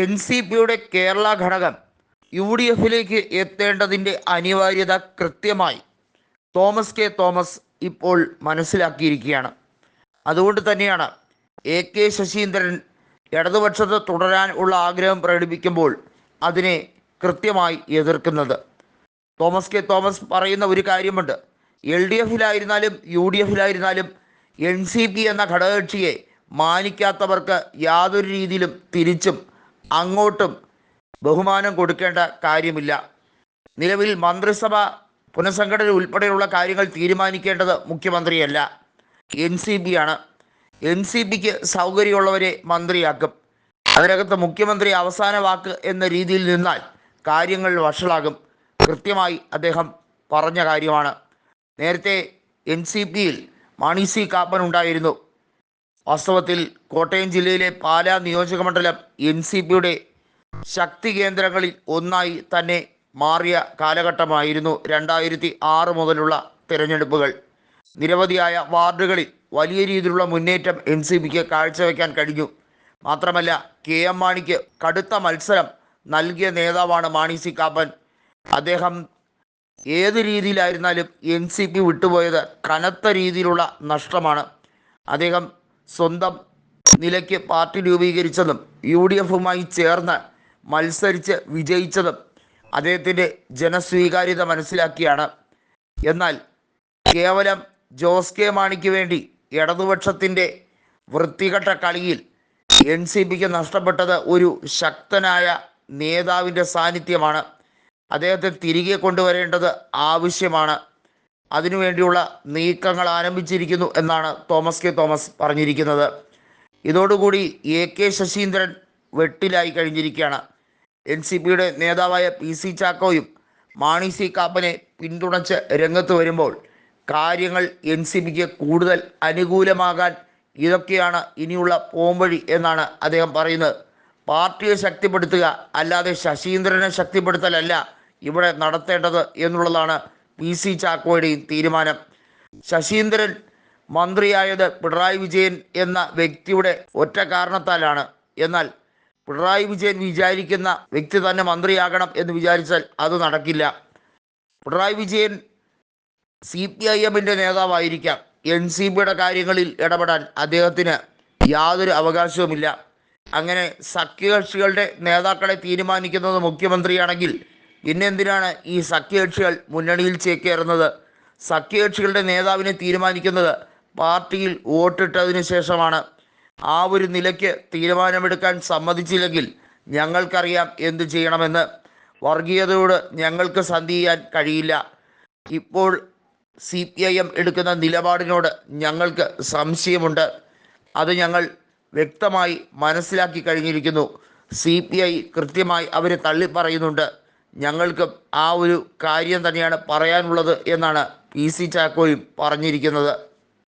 N C പിയുടെ കേരള ഘടകം U D എഫിലേക്ക് എത്തേണ്ടതിന്റെ അനിവാര്യത കൃത്യമായി തോമസ് കെ തോമസ് ഇപ്പോൾ മനസ്സിലാക്കിയിരിക്കുകയാണ്. അതുകൊണ്ട് തന്നെയാണ് എ കെ ശശീന്ദ്രൻ ഇടതുപക്ഷത്ത് തുടരാൻ ഉള്ള ആഗ്രഹം പ്രകടിപ്പിക്കുമ്പോൾ അതിനെ കൃത്യമായി എതിർക്കുന്നത്. തോമസ് കെ തോമസ് പറയുന്ന ഒരു കാര്യമുണ്ട്. എൽ ഡി എഫിലായിരുന്നാലും യു ഡി എഫിലായിരുന്നാലും എൻ സി പി എന്ന ഘടകകക്ഷിയെ മാനിക്കാത്തവർക്ക് യാതൊരു രീതിയിലും തിരിച്ചും അങ്ങോട്ടും ബഹുമാനം കൊടുക്കേണ്ട കാര്യമില്ല. നിലവിൽ മന്ത്രിസഭ പുനഃസംഘടന ഉൾപ്പെടെയുള്ള കാര്യങ്ങൾ തീരുമാനിക്കേണ്ടത് മുഖ്യമന്ത്രിയല്ല. എൻ സി ബി ആണ്. എൻ സി ബിക്ക് സൗകര്യമുള്ളവരെ മന്ത്രിയാക്കും. അതിനകത്ത് മുഖ്യമന്ത്രി അവസാന വാക്ക് എന്ന രീതിയിൽ നിന്നാൽ കാര്യങ്ങൾ വഷളാകും. കൃത്യമായി അദ്ദേഹം പറഞ്ഞ കാര്യമാണ്. നേരത്തെ എൻ സി പിയിൽ മാണി സി കാപ്പൻ ഉണ്ടായിരുന്നു. വാസ്തവത്തിൽ കോട്ടയം ജില്ലയിലെ പാലാ നിയോജകമണ്ഡലം എൻ സി പിയുടെ ശക്തി കേന്ദ്രങ്ങളിൽ ഒന്നായി തന്നെ മാറിയ കാലഘട്ടമായിരുന്നു രണ്ടായിരത്തി ആറ് മുതലുള്ള തിരഞ്ഞെടുപ്പുകൾ. നിരവധിയായ വാർഡുകളിൽ വലിയ രീതിയിലുള്ള മുന്നേറ്റം എൻ സി പിക്ക് കാഴ്ചവെക്കാൻ കഴിഞ്ഞു. മാത്രമല്ല കെ എം മാണിക്ക് കടുത്ത മത്സരം നൽകിയ നേതാവാണ് മാണി സി കാപ്പൻ. അദ്ദേഹം ഏത് രീതിയിലായിരുന്നാലും എൻ സി പി വിട്ടുപോയത് കനത്ത രീതിയിലുള്ള നഷ്ടമാണ്. അദ്ദേഹം സ്വന്തം നിലയ്ക്ക് പാർട്ടി രൂപീകരിച്ചതും യു ഡി എഫുമായി ചേർന്ന് മത്സരിച്ച് വിജയിച്ചതും അദ്ദേഹത്തിന്റെ ജനസ്വീകാര്യത മനസ്സിലാക്കിയാണ്. എന്നാൽ കേവലം ജോസ് കെ മാണിക്ക് വേണ്ടി ഇടതുപക്ഷത്തിന്റെ വൃത്തികെട്ട കളിയിൽ എൻ സി പിക്ക് നഷ്ടപ്പെട്ടത് ഒരു ശക്തനായ നേതാവിന്റെ സാന്നിധ്യമാണ്. അദ്ദേഹത്തെ തിരികെ കൊണ്ടുവരേണ്ടത് ആവശ്യമാണ്. അതിനുവേണ്ടിയുള്ള നീക്കങ്ങൾ ആരംഭിച്ചിരിക്കുന്നു എന്നാണ് തോമസ് കെ തോമസ് പറഞ്ഞിരിക്കുന്നത്. ഇതോടുകൂടി എ കെ ശശീന്ദ്രൻ വെട്ടിലായി കഴിഞ്ഞിരിക്കുകയാണ്. എൻ സി പിയുടെ നേതാവായ പി സി ചാക്കോയും മാണി സി കാപ്പനെ പിന്തുണച്ച് രംഗത്ത് വരുമ്പോൾ കാര്യങ്ങൾ എൻ സി പിക്ക് കൂടുതൽ അനുകൂലമാകാൻ ഇതൊക്കെയാണ് ഇനിയുള്ള പോംവഴി എന്നാണ് അദ്ദേഹം പറയുന്നത്. പാർട്ടിയെ ശക്തിപ്പെടുത്തുക അല്ലാതെ ശശീന്ദ്രനെ ശക്തിപ്പെടുത്തലല്ല ഇവിടെ നടത്തേണ്ടത് എന്നുള്ളതാണ് പി സി ചാക്കോയുടെയും തീരുമാനം. ശശീന്ദ്രൻ മന്ത്രിയായത് പിണറായി വിജയൻ എന്ന വ്യക്തിയുടെ ഒറ്റ കാരണത്താലാണ്. എന്നാൽ പിണറായി വിജയൻ വിചാരിക്കുന്ന വ്യക്തി തന്നെ മന്ത്രിയാകണം എന്ന് വിചാരിച്ചാൽ അത് നടക്കില്ല. Pinarayi Vijayan C P I എമ്മിന്റെ നേതാവായിരിക്കാം. എൻ സി പിയുടെ കാര്യങ്ങളിൽ ഇടപെടാൻ അദ്ദേഹത്തിന് യാതൊരു അവകാശവുമില്ല. അങ്ങനെ സഖ്യകക്ഷികളുടെ നേതാക്കളെ തീരുമാനിക്കുന്നത് മുഖ്യമന്ത്രിയാണെങ്കിൽ പിന്നെന്തിനാണ് ഈ സഖ്യകക്ഷികൾ മുന്നണിയിൽ ചേക്കേറുന്നത്? സഖ്യകക്ഷികളുടെ നേതാവിനെ തീരുമാനിക്കുന്നത് പാർട്ടിയിൽ വോട്ടിട്ടതിന് ശേഷമാണ്. ആ ഒരു നിലയ്ക്ക് തീരുമാനമെടുക്കാൻ സമ്മതിച്ചില്ലെങ്കിൽ ഞങ്ങൾക്കറിയാം എന്തു ചെയ്യണമെന്ന്. വർഗീയതയോട് ഞങ്ങൾക്ക് സന്ധി ചെയ്യാൻ കഴിയില്ല. ഇപ്പോൾ സി പി ഐ എം എടുക്കുന്ന നിലപാടിനോട് ഞങ്ങൾക്ക് സംശയമുണ്ട്. അത് ഞങ്ങൾ വ്യക്തമായി മനസ്സിലാക്കി കഴിഞ്ഞിരിക്കുന്നു. സി പി ഐ കൃത്യമായി അവരെ തള്ളിപ്പറയുന്നുണ്ട്. ഞങ്ങൾക്ക് ആ ഒരു കാര്യം തന്നെയാണ് പറയാനുള്ളത് എന്നാണ് പി സി ചാക്കോയും പറഞ്ഞിരിക്കുന്നത്.